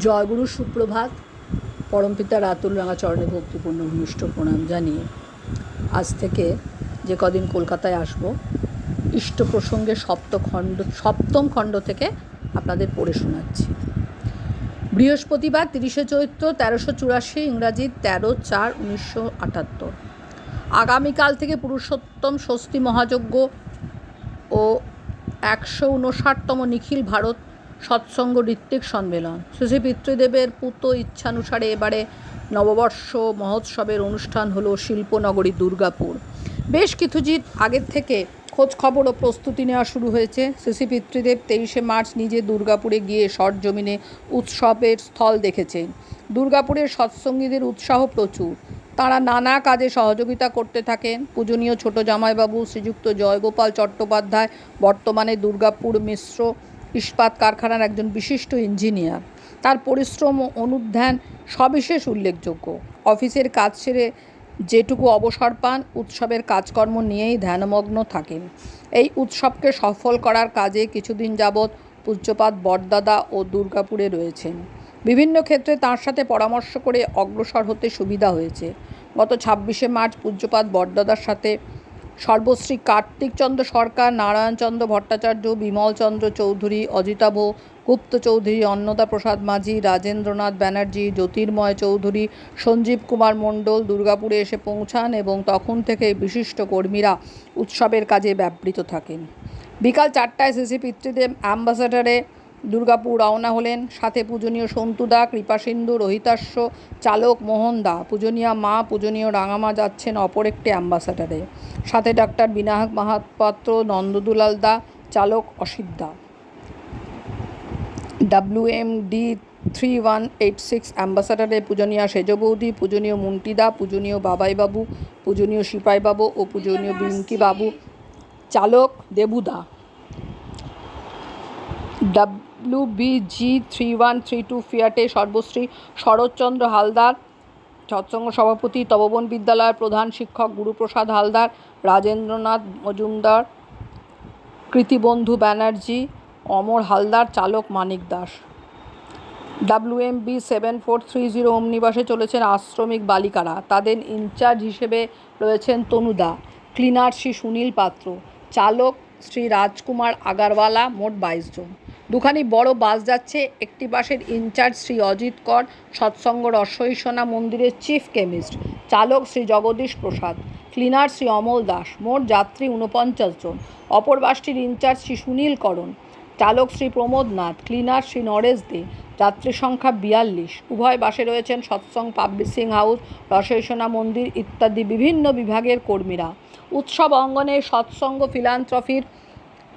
জয়গুরু সুপ্রভাত পরমপিতা রাতুল রাঙা চরণে ভক্তিপূর্ণ ভূমিষ্ঠ প্রণাম জানিয়ে আজ থেকে যে কদিন কলকাতায় আসব, ইষ্ট প্রসঙ্গে সপ্ত খণ্ড, সপ্তম খণ্ড থেকে আপনাদের পড়ে শোনাচ্ছি। বৃহস্পতিবার তিরিশে চৈত্র তেরোশো চুরাশি ইংরাজি তেরো চার উনিশশো আটাত্তর। আগামীকাল থেকে পুরুষোত্তম স্বস্তি মহাযজ্ঞ ও একশো উনষাটতম নিখিল ভারত সৎসঙ্গ ঋত্বিক সম্মেলন। শ্রী পিতৃদেবের পুত ইচ্ছানুসারে এবারে নববর্ষ মহোৎসবের অনুষ্ঠান হলো শিল্পনগরী দুর্গাপুর। বেশ কিছুদিন আগের থেকে খোঁজ খবর ও প্রস্তুতি নেওয়া শুরু হয়েছে। শ্রী পিতৃদেব তেইশে মার্চ নিজে দুর্গাপুরে গিয়ে সরজমিনে উৎসবের স্থল দেখেছেন। দুর্গাপুরের সৎসঙ্গীদের উৎসাহ প্রচুর। তাঁরা নানা কাজে সহযোগিতা করতে থাকেন। পূজনীয় ছোট জামাইবাবু, শ্রীযুক্ত জয়গোপাল চট্টোপাধ্যায়, বর্তমানে দুর্গাপুর মিশ্র ইস্পাত কারখানার একজন বিশিষ্ট ইঞ্জিনিয়ার। তার পরিশ্রম ও অনুধ্যান সবিশেষ উল্লেখযোগ্য। অফিসের কাজ সেরে যেটুকু অবসর পান, উৎসবের কাজকর্ম নিয়েই ধ্যানমগ্ন থাকেন। এই উৎসবকে সফল করার কাজে কিছুদিন যাবৎ পূজ্যপাত বরদাদা ও দুর্গাপুরে রয়েছেন। বিভিন্ন ক্ষেত্রে তার সাথে পরামর্শ করে অগ্রসর হতে সুবিধা হয়েছে। গত ছাব্বিশে মার্চ পূজ্যপাত বরদাদার সাথে সর্বশ্রী কার্তিকচন্দ্র সরকার নারায়ণচন্দ্র ভট্টাচার্য বিমলচন্দ্র চৌধুরী, অজিতাভ গুপ্ত চৌধুরী, অন্নদা প্রসাদ মাঝি, রাজেন্দ্রনাথ ব্যানার্জি, জ্যোতির্ময় চৌধুরী, সঞ্জীব কুমার মণ্ডল দুর্গাপুরে এসে পৌঁছান এবং তখন থেকে বিশিষ্ট কর্মীরা উৎসবের কাজে ব্যাপৃত থাকেন। বিকাল চারটায় সিসি পিতৃদেব অ্যাম্বাসাডারে দুর্গাপুর রওনা হলেন। সাথে পূজনীয় সন্তুদা কৃপাসিন্ধু রোহিতাস্য চালক মোহনদা পূজনীয়া মা, পূজনীয় রাঙামা যাচ্ছেন অপর একটি অ্যাম্বাসাডারে। সাথে ডাক্তার বিনায়ক মাহাপাত্র নন্দদুলাল দা, চালক অসিত দা। W M D three one eight six অ্যাম্বাসাডারে পূজনীয় সেজবৌদি, পূজনীয় মুন্টিদা পূজনীয় বাবাইবাবু, পূজনীয় সিপাইবাবু ও পূজনীয় বিঙ্কি বাবু, চালক দেবুদা W B G three one three two ফিয়াটে সর্বশ্রী Saratchandra Haldar, Satsang সভাপতি, তপবন বিদ্যালয়ের প্রধান শিক্ষক গুরুপ্রসাদ হালদার, রাজেন্দ্রনাথ মজুমদার, কৃতিবন্ধু ব্যানার্জি, অমর হালদার, চালক Manik Das. W M B seven four three zero অমনিবাসে চলেছেন আশ্রমিক বালিকারা। তাদের ইনচার্জ হিসেবে রয়েছেন তনুদা, ক্লিনার শ্রী সুনীল পাত্র, চালক শ্রী রাজকুমার আগারওয়ালা, মোট বাইশ জন। দুখানি বড় বাস যাচ্ছে। একটি বাসের ইনচার্জ শ্রী অজিত কর, সৎসঙ্গ রসইসোনা মন্দিরের চিফ কেমিস্ট, চালক শ্রী জগদীশ প্রসাদ, ক্লিনার শ্রী অমল দাস, মোট যাত্রী উনপঞ্চাশ জন। অপর বাসটির ইনচার্জ শ্রী সুনীল করণ, চালক শ্রী প্রমোদ নাথ, ক্লিনার শ্রী নরেশ দে, যাত্রী সংখ্যা বিয়াল্লিশ। উভয় বাসে রয়েছেন সৎসং পাবলিশিং হাউস রসইসোনা মন্দির ইত্যাদি বিভিন্ন বিভাগের কর্মীরা। উৎসব অঙ্গনে সৎসঙ্গ ফিলান্থ্রফির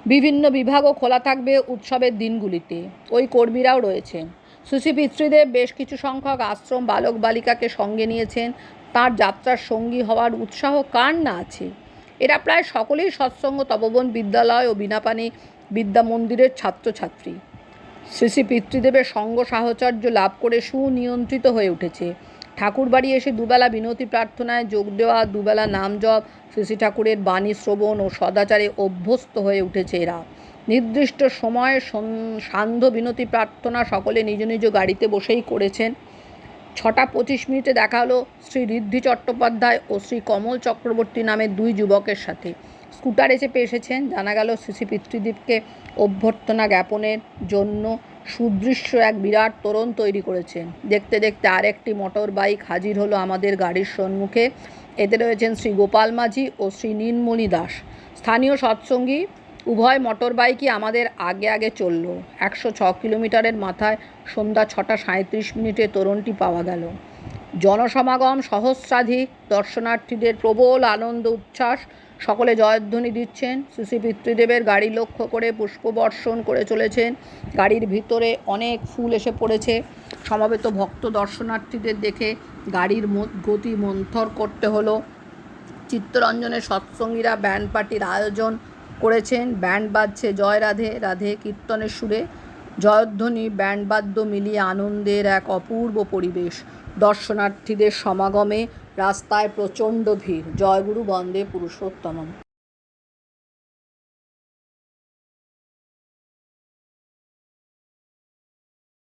বিভিন্ন বিভাগও খোলা থাকবে উৎসবের দিনগুলিতে। ওই কর্মীরাও রয়েছেন সুশী পিতৃদেব বেশ কিছু সংখ্যক আশ্রম বালক বালিকাকে সঙ্গে নিয়েছেন। তার যাত্রার সঙ্গী হওয়ার উৎসাহ কার না আছে? এরা প্রায় সকলেই সৎসঙ্গ তপবন বিদ্যালয় ও বিনাপানি বিদ্যা মন্দিরের ছাত্রছাত্রী। শ্রী শ্রী পিতৃদেবের সঙ্গ সাহচর্য লাভ করে সুনিয়ন্ত্রিত হয়ে উঠেছে। ঠাকুরবাড়ি এসে দুবেলা বিনতি প্রার্থনায় যোগ দেওয়া, দুবেলা নাম জপ, শ্রী ঠাকুরের বাণী শ্রবণ ও সদাচারে অভ্যস্ত হয়ে উঠেছে এরা। নির্দিষ্ট সময়ে সান্ধ্য বিনতি প্রার্থনা সকলে নিজ নিজ গাড়িতে বসেই করেছেন। ছটা পঁচিশ মিনিটে দেখা হলো শ্রী ঋদ্ধি চট্টোপাধ্যায় ও শ্রী কমল চক্রবর্তী নামের দুই যুবকের সাথে। স্কুটারে চেপে এসেছেন, জানা গেল শ্রী পিতৃদীপকে অভ্যর্থনা জ্ঞাপনের জন্য। সুদৃশ্য এক বিরাট তোরণ তৈরি করেছেন। দেখতে দেখতে আরেকটি মোটর বাইক হাজির হলো আমাদের গাড়ির সম্মুখে। এতে রয়েছেন শ্রী গোপাল মাঝি ও শ্রী নীলমণি দাস। স্থানীয় সৎসঙ্গী, উভয় মোটর বাইকই আমাদের আগে আগে চলল। একশো ছ কিলোমিটারের মাথায় সন্ধ্যা ছটা সাঁত্রিশ মিনিটে তোরণটি পাওয়া গেল। জনসমাগম, সহস্রাধিক দর্শনার্থীদের প্রবল আনন্দ, উচ্ছ্বাস। সকলে জয়ধ্বনি দিচ্ছেন। শ্রী পিতৃদেবের গাড়ি লক্ষ্য করে পুষ্পবর্ষণ করে চলেছেন। গাড়ির ভিতরে অনেক ফুল এসে পড়েছে। সমবেত ভক্ত দর্শনার্থীদের দেখে গাড়ির গতি মন্থর করতে হলো। চিত্তরঞ্জনের সৎসঙ্গীরা ব্যান্ড পার্টির আয়োজন করেছেন। ব্যান্ড বাজছে জয় রাধে রাধে কীর্তনের সুরে। জয়ধ্বনি, ব্যান্ড ব্যান্ডবাদ্য মিলিয়ে আনন্দের এক অপূর্ব পরিবেশ। দর্শনার্থীদের সমাগমে রাস্তায় প্রচণ্ড ভিড়। জয়গুরু বন্দে পুরুষোত্তমম।